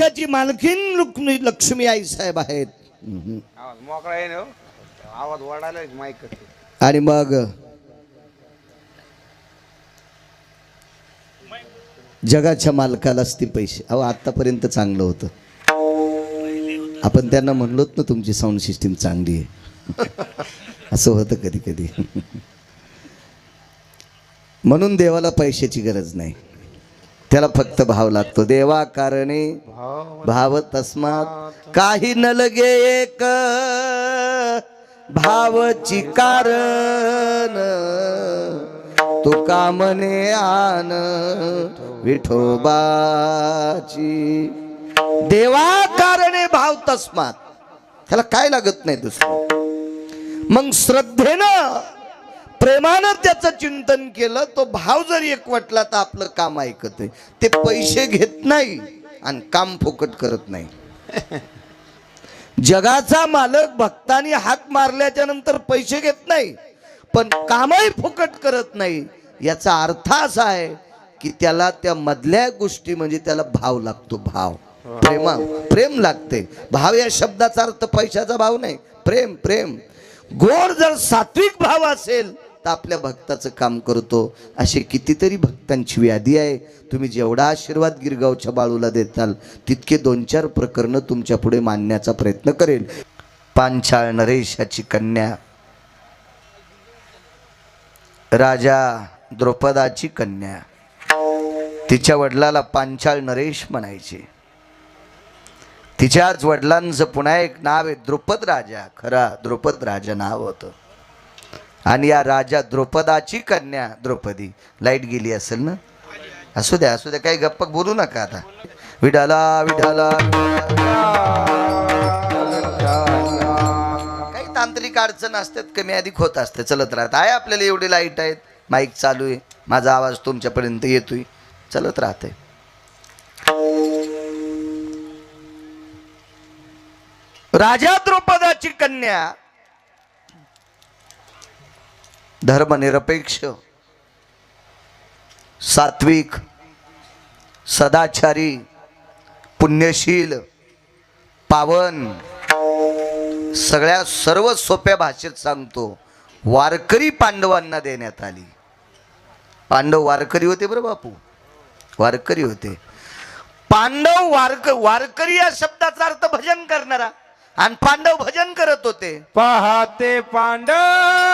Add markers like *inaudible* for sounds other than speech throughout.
मोक्षाची मालकीन लुक्ष्मी लक्ष्मी आई साहेब आहेत. हम्म. आवाज मोकळा आहे ना हो. आवाज वाढायला माईक आणि मग जगाच्या मालकालाच ती पैसे. अहो आतापर्यंत चांगलं होतं. आपण त्यांना म्हणलोत ना तुमची साऊंड सिस्टीम चांगली आहे. *laughs* असं होतं कधी कधी *laughs* म्हणून देवाला पैशाची गरज नाही. त्याला फक्त भाव लागतो. देवा कारणे भाव तस्मात काही न लगे एक. भावची कारण. तू कामने आन विठोबाची? देवा कारणे भाव तस्मात. त्याला काय लागत नाही दुसरं? मग श्रद्धेनं प्रेमानं त्याचं चिंतन केलं तो भाव जर एकवटला तर आपलं काम ऐकत ते पैसे घेत नाही आणि काम फुकट करत नाही. जगाचा मालक भक्तांनी हात मारल्याच्या नंतर पैसे घेत नाही पण कामही फुकट करत नाही. याचा अर्थ असा आहे की त्याला त्या मधल्या गोष्टी म्हणजे त्याला भाव लागतो भाव. प्रेमा प्रेम लागते. भाव या शब्दाचा अर्थ पैशाचा भाव नाही. प्रेम प्रेम. गोड जर सात्विक भाव असेल तर आपल्या भक्ताचं काम करतो. असे कितीतरी भक्तांची व्याधी आहे. तुम्ही जेवढा आशीर्वाद गिरगावच्या बाळूला देताल तितके दोन चार प्रकरणं तुमच्यापुढे मांडण्याचा प्रयत्न करेल. पांचाळ नरेशाची कन्या. राजा द्रौपदाची कन्या. तिच्या वडिलाला पांचाळ नरेश म्हणायचे. तिच्याच वडिलांचं पुन्हा एक नाव आहे द्रुपद राजा. खरा द्रुपद राजा नाव होतं. आणि या राजा द्रौपदाची कन्या द्रौपदी. लाइट गेली असेल ना? असू द्या असू द्या काही गप्प बोलू नका आता. विडाला विडाला काही तांत्रिक अडचण असतात कमी अधिक होत असते. चलत राहत. आहे आपल्याला एवढे लाइट आहेत? माईक चालू आहे. माझा आवाज तुमच्यापर्यंत येतोय. चलत राहते राजा द्रौपदाची कन्या धर्मनिरपेक्ष सात्विक सदाचारी पुण्यशील पावन सगळ्या सर्व सोप्या भाषेत सांगतो वारकरी पांडवांना देण्यात आली. पांडव वारकरी होते बरं बापू. वारकरी होते. पांडव वारक वारकरी या शब्दाचा अर्थ भजन करणारा. आणि पांडव भजन करत होते. पाहते पांडव.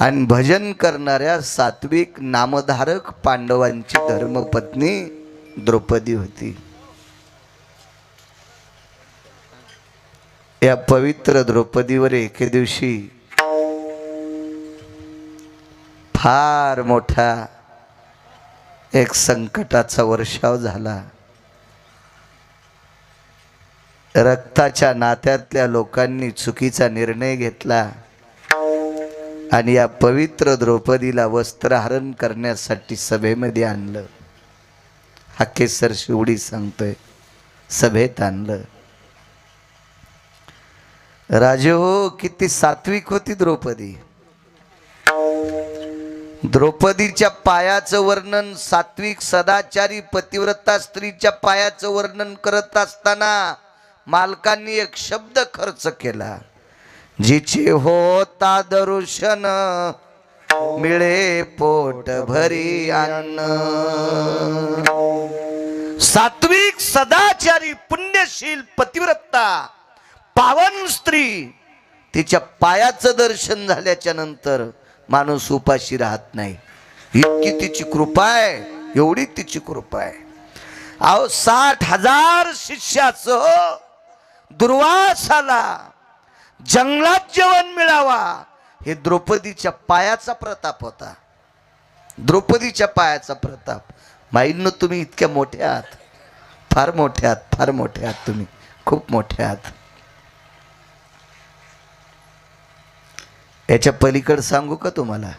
आणि भजन करणाऱ्या सात्विक नामधारक पांडवांची धर्मपत्नी द्रौपदी होती. या पवित्र द्रौपदीवर एके दिवशी फार मोठा एक संकटाचा वर्षाव झाला. रक्ताच्या नात्यातल्या लोकांनी चुकीचा निर्णय घेतला. आणि या पवित्र द्रौपदीला वस्त्रहरण करण्यासाठी सभेमध्ये आणलं. हा केसर शिवडी सांगतोय. सभेत आणलं. राजे हो किती सात्विक होती द्रौपदी. द्रौपदीच्या पायाचं वर्णन सात्विक सदाचारी पतिव्रता स्त्रीच्या पायाचं वर्णन करत असताना मालकांनी एक शब्द खर्च केला. जिचे होता दर्शन मिळे पोट भरी अन्न. सात्विक सदाचारी पुण्यशील पतिव्रता पावन स्त्री तिच्या पायाचं दर्शन झाल्याच्यानंतर माणूस उपाशी राहत नाही. इतकी तिची कृपा आहे एवढी तिची कृपा आहे. अहो साठ हजार शिष्याचं दुर्वास दुर्वासाला जंगलात जेवण मिळावा हे द्रौपदीच्या पायाचा प्रताप होता. द्रौपदीच्या पायाचा प्रताप. माईंनो तुम्ही इतक्या मोठ्या आहात. फार मोठ्या आहात फार मोठ्या आहात तुम्ही. खूप मोठ्या आहात. याच्या पलीकडे सांगू का तुम्हाला?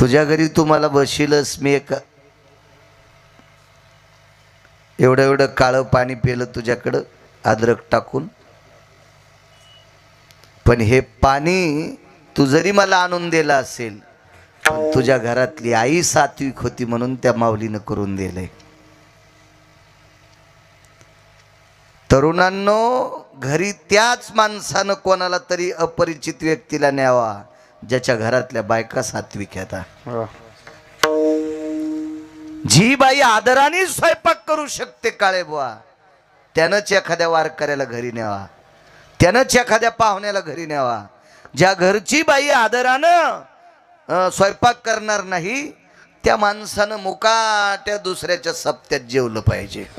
तुझ्या घरी तुम्हाला बशीलच मी एक एवढं एवढं काळं पाणी पिलं तुझ्याकडं अद्रक टाकून. पण हे पाणी तू जरी मला आणून दिलं असेल पण तुझ्या घरातली आई सात्विक होती म्हणून त्या माऊलीनं करून दिलंय. तरुणांनो घरी त्याच माणसानं कोणाला तरी अपरिचित व्यक्तीला न्यावा ज्याच्या घरातल्या बायका सात्विक येतात जी बाई आदराने स्वयंपाक करू शकते काळे बुवा. त्यानंच एखाद्या वारकऱ्याला घरी न्यावा. त्यानंच एखाद्या पाहुण्याला घरी न्यावा. ज्या घरची बाई आदरानं स्वयंपाक करणार नाही त्या माणसानं मुकाट्या दुसऱ्याच्या सप्त्यात जेवलं पाहिजे. *laughs*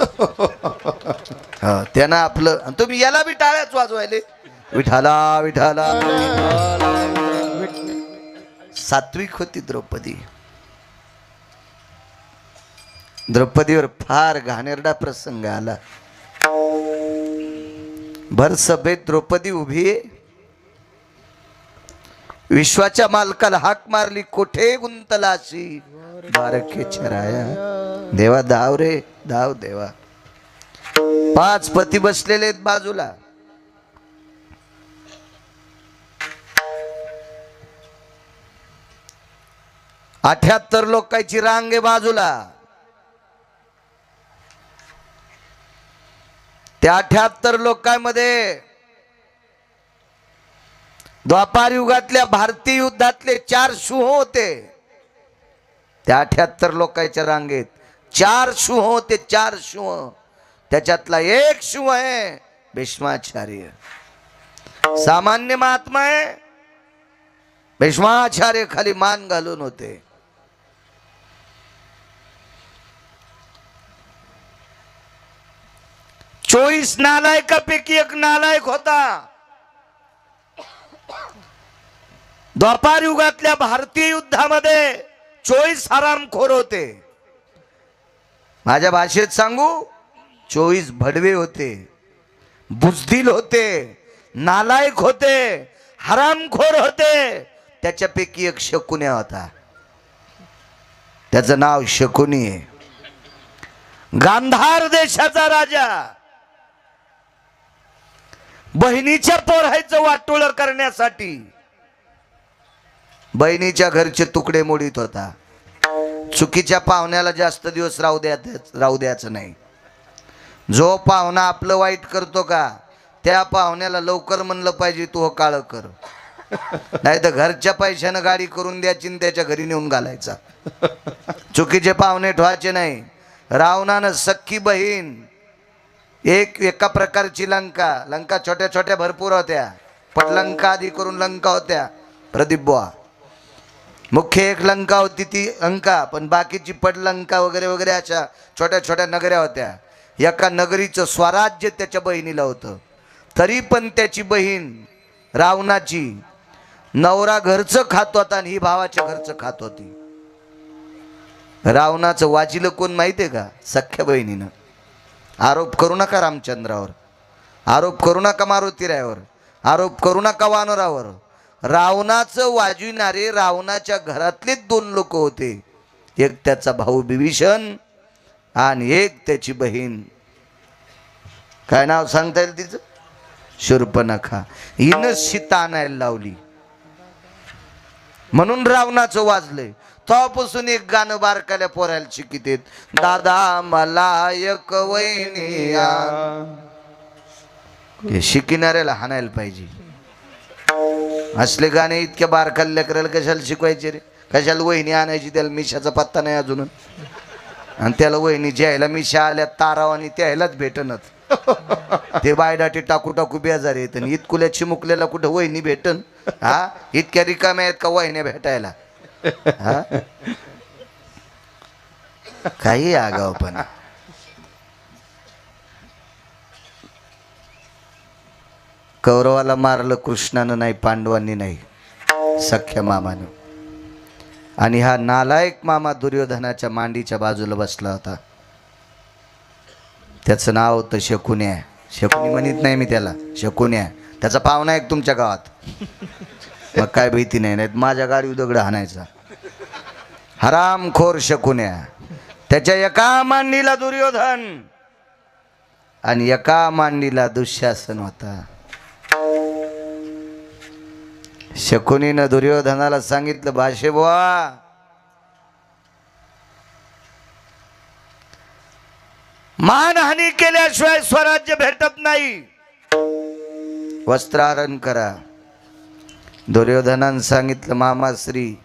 हा, त्यानं आपलं तुम्ही याला बी टाळ्याच वाजवायले. विठाला विठाला. सात्विक होती द्रौपदी. द्रौपदीवर फार घाणेरडा प्रसंग आला. भर सभेत द्रौपदी उभी. विश्वाच्या मालकाला हाक मारली कोठे गुंतला अशी बारके छराया देवा धाव रे धाव देवा. पाच पती बसलेले आहेत बाजूला. अठ्याहत्तर लोकांची रांग आहे बाजूला. त्या अठ्याहत्तर लोकांमध्ये द्वापार युगातल्या भारतीय युद्धातले चार शुह होते. त्या अठ्याहत्तर लोकांच्या रांगेत चार शुह होते चार शुह त्याच्यातला एक शुह आहे भीष्माचार्य. सामान्य महात्मा आहे. भीष्माचार्य खाली मान घालून होते. चोवीस नालायकापैकी एक नालायक होता. द्वापार युगातल्या भारतीय युद्धामध्ये चोवीस हरामखोर होते. माझ्या भाषेत सांगू चोवीस भडवे होते बुजदिल होते नालायक होते हरामखोर होते. त्याच्यापैकी एक शकुन्या होता. त्याचं नाव शकुनी आहे. गांधार देशाचा राजा. बहिणीच्या पोरायचं वाटोळ करण्यासाठी. बहिणीच्या घरचे तुकडे मोडीत होता. चुकीच्या पाहुण्याला जास्त दिवस राहू द्या राहू द्यायचं नाही. जो पाहुणा आपलं वाईट करतो का त्या पाहुण्याला लवकर म्हणलं पाहिजे तू हो काळ कर. नाही तर घरच्या पैशानं गाडी करून द्यायची आणि त्याच्या घरी नेऊन घालायचा. चुकीचे पाहुणे ठेवायचे नाही. रावणानं सख्खी बहीण एक एका प्रकारची लंका. लंका छोट्या छोट्या भरपूर होत्या. पटलंका आधी करून लंका होत्या. प्रदीप बुवा. मुख्य एक लंका होती ती अंका पण बाकीची पडलंका वगैरे वगैरे अशा छोट्या छोट्या नगऱ्या होत्या. एका नगरीचं स्वराज्य त्याच्या बहिणीला होतं. तरी पण त्याची बहीण रावणाची नवरा घरचं खात होता आणि ही भावाच्या घरचं खात होती. रावणाचं वाजिलं कोण माहिती आहे का? सख्या बहिणीनं. आरोप करू नका रामचंद्रावर. आरोप करू नका मारुतीरायावर. आरोप करू नका वानरावर. रावणाचं वाजविणारे रावणाच्या घरातलेच दोन लोक होते. एक त्याचा भाऊ बिभीषण आणि एक त्याची बहीण. काय नाव सांगता येईल तिचं? शूर्पनखा हिनं सीता आणायला लावली. म्हणून रावणाचं वाजलंय. तेव्हापासून एक गाणं बारकाल्या पोरायला शिकितेत दादा मला एक वहिनी हे शिकणाऱ्याला हाणायला पाहिजे. असले गाणे इतक्या बारकाल्या लेकराला कशाला शिकवायचे रे? कशाला वहिनी आणायची त्याला मिशाचा पत्ता नाही अजून? आणि त्याला वहिनी ज्यायला मिशा आल्या ताराव आणि त्यालाच भेटनच. ते बायडाटी टाकू टाकू बेजार येत आणि इतकुल्या चिमुकल्याला कुठं वहिनी भेटन? हा? इतक्या रिकाम्या आहेत का वहिन्या भेटायला? हा? काही आगावपणा कौरवाला मारलं कृष्णानं नाही पांडवांनी नाही सख्य मामानं. आणि हा नालायक मामा दुर्योधनाच्या मांडीच्या बाजूला बसला होता. त्याचं नाव होतं शकुन्या. शकुनी म्हणत नाही मी त्याला. शकुन्या. त्याचा पाहुणा एक तुमच्या गावात? मग काय भीती नाही नाहीत माझ्या गाडी दगड हाणायचा हरामखोर शकुन्या. त्याच्या एका मांडीला दुर्योधन. आणि एका मांडीला दुःशासन होता. शकुनीनं दुर्योधनाला सांगितलं भाषे बुवा. मानहानी केल्याशिवाय स्वराज्य भेटत नाही. वस्त्रारण करा. दुर्योधनानं सांगितलं मामाश्री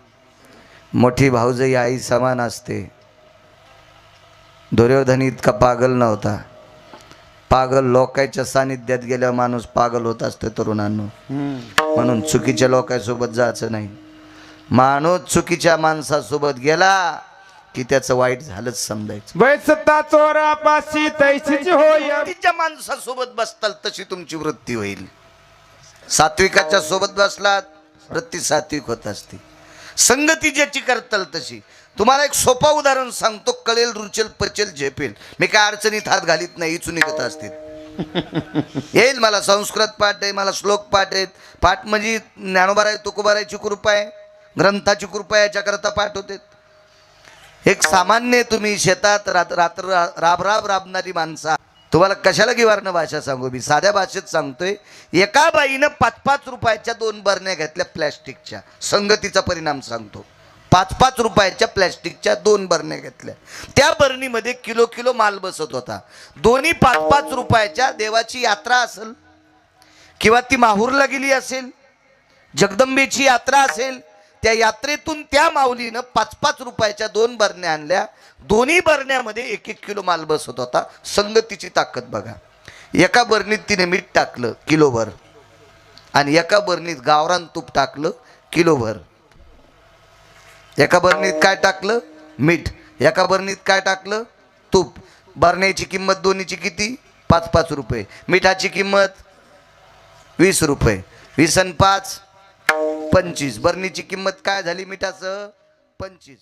मोठी भाऊजई आई समान असते. दुर्योधन इतका पागल नव्हता. पागल लोकांच्या सानिध्यात गेल्यावर माणूस पागल होत असतो तरुणांनो. म्हणून चुकीच्या लोकांसोबत जायचं नाही. माणूस चुकीच्या माणसासोबत गेला की त्याचं वाईट झालंच समजायचं. तैसीच होय. तिच्या माणसासोबत बसताल तशी तुमची वृत्ती होईल. सात्विकाच्या सोबत बसलात वृत्ती सात्विक होत असते. संगती ज्याची करताल तशी. तुम्हाला एक सोपा उदाहरण सांगतो कळेल रुचेल पचेल झेपेल. मी काय अडचणीत हात घालीत नाही इचून निघत असतील *laughs* येईल मला संस्कृत पाठ आहे मला श्लोक पाठ आहेत. पाठ म्हणजे ज्ञानोबाराय तुकोबारायची कृपा आहे. ग्रंथाची कृपा आहे याच्याकरता पाठ होते. एक सामान्य तुम्ही शेतात रात रात्र राब राब राबणारी माणसा तुम्हाला कशाला गिवारणं भाषा सांगू? मी साध्या भाषेत सांगतोय एका बाईनं पाच पाच रुपयाच्या दोन बरण्या घेतल्या प्लॅस्टिकच्या. संगतीचा परिणाम सांगतो. पाच पाच रुपयाच्या प्लॅस्टिकच्या दोन बरण्या घेतल्या. त्या बरणीमध्ये किलो किलो माल बसत होता. दोन्ही पाच पाच रुपयाच्या देवाची यात्रा असेल किंवा ती माहूरला गेली असेल जगदंबेची यात्रा असेल त्या यात्रेतून त्या माऊलीनं पाच पाच रुपयाच्या दोन बरण्या आणल्या. दोन्ही बरण्यामध्ये एक एक किलो माल बसत होता. संगतीची ताकद बघा. एका बरणीत तिने मीठ टाकलं किलोभर आणि एका बरणीत गावरान तूप टाकलं किलोभर एका बरणीत काय टाकलं? मीठ. एका बरणीत काय टाकलं? तूप. बरण्याची किंमत दोन्हीची किती? पाच पाच रुपये. मिठाची किंमत वीस रुपये. वीस आणि पाच. पंचवीस. बरणीची किंमत काय झाली मिठाचं? पंचवीस.